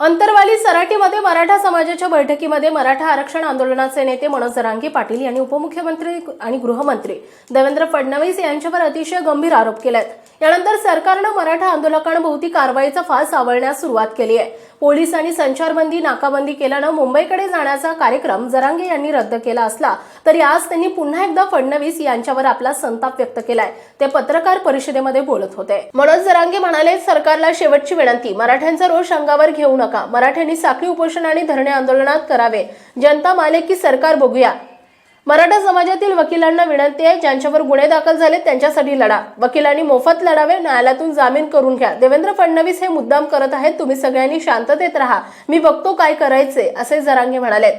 अंतरवाली सराटीमध्ये मराठा समाजाच्या बैठकीमध्ये मराठा आरक्षण आंदोलनाचे नेते मनोज जरांगे पाटील यांनी उपमुख्यमंत्री आणि गृहमंत्री देवेंद्र फडणवीस यांच्यावर अतिशय गंभीर आरोप केलेत. यानंतर सरकारनं मराठा आंदोलकांभोवती कारवाईचा फास आवळण्यास सुरुवात केली आहे. पोलिसांनी संचारबंदी नाकाबंदी केल्यानं मुंबईकडे जाण्याचा कार्यक्रम जरांगे यांनी रद्द केला असला तरी आज त्यांनी पुन्हा एकदा फडणवीस यांच्यावर आपला संताप व्यक्त केलाय. ते पत्रकार परिषदेमध्ये बोलत होते. मनोज जरांगे म्हणाले सरकारला शेवटची विनंती मराठ्यांचा रोष अंगावर घेऊ नका. मराठ्यांनी साखळी उपोषण आणि धरणे आंदोलनात करावे. जनता माले की सरकार बघूया. मराठा समाजातील वकिलांना विनंती आहे ज्यांच्यावर गुन्हे दाखल झाले त्यांच्यासाठी लढा. वकिलांनी मोफत लढावे न्यायालयातून जामीन करून घ्या. देवेंद्र फडणवीस हे मुद्दाम करत आहेत तुम्ही सगळ्यांनी शांततेत राहा. मी बघतो काय करायचे असे जरांगे म्हणाले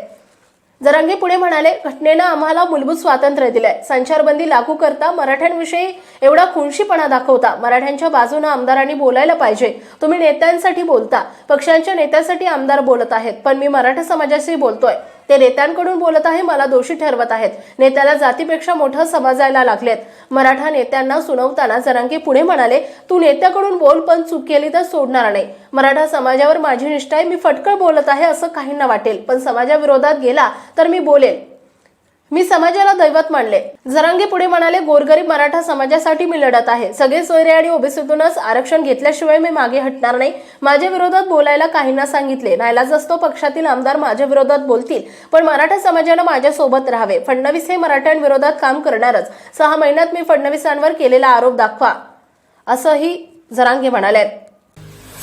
जरांगे पुढे म्हणाले घटनेनं आम्हाला मूलभूत स्वातंत्र्य दिलंय. संचारबंदी लागू करता मराठ्यांविषयी एवढा खुणशीपणा दाखवता मराठ्यांच्या बाजूनं आमदारांनी बोलायला पाहिजे. तुम्ही नेत्यांसाठी बोलता पक्षांच्या नेत्यासाठी आमदार बोलत आहेत पण मी मराठा समाजाशी बोलतोय. ते नेत्यांकडून बोलत आहे मला दोषी ठरवत आहेत. नेत्याला जातीपेक्षा मोठं समजायला लागलेत. मराठा नेत्यांना सुनावताना जरांगे पुढे म्हणाले तू नेत्याकडून बोल पण चूक केली तर सोडणार नाही. मराठा समाजावर माझी निष्ठा आहे मी फटकळ बोलत आहे असं काहींना वाटेल. पण समाजाविरोधात गेला तर मी बोलेल. मी समाजाला दैवत मानले. जरांगे पुढे म्हणाले गोरगरीब मराठा समाजासाठी मी लढत आहे. सगळे सोयरे आणि ओबीसीतूनच आरक्षण घेतल्याशिवाय मी मागे हटणार नाही. माझ्या विरोधात बोलायला काहींना सांगितले. नायलाज असतो पक्षातील आमदार माझ्या विरोधात बोलतील. पण मराठा समाजानं माझ्यासोबत राहावे. फडणवीस हे मराठ्यांविरोधात काम करणारच. सहा महिन्यात मी फडणवीसांवर केलेला आरोप दाखवा. असंही जरांगे म्हणाले.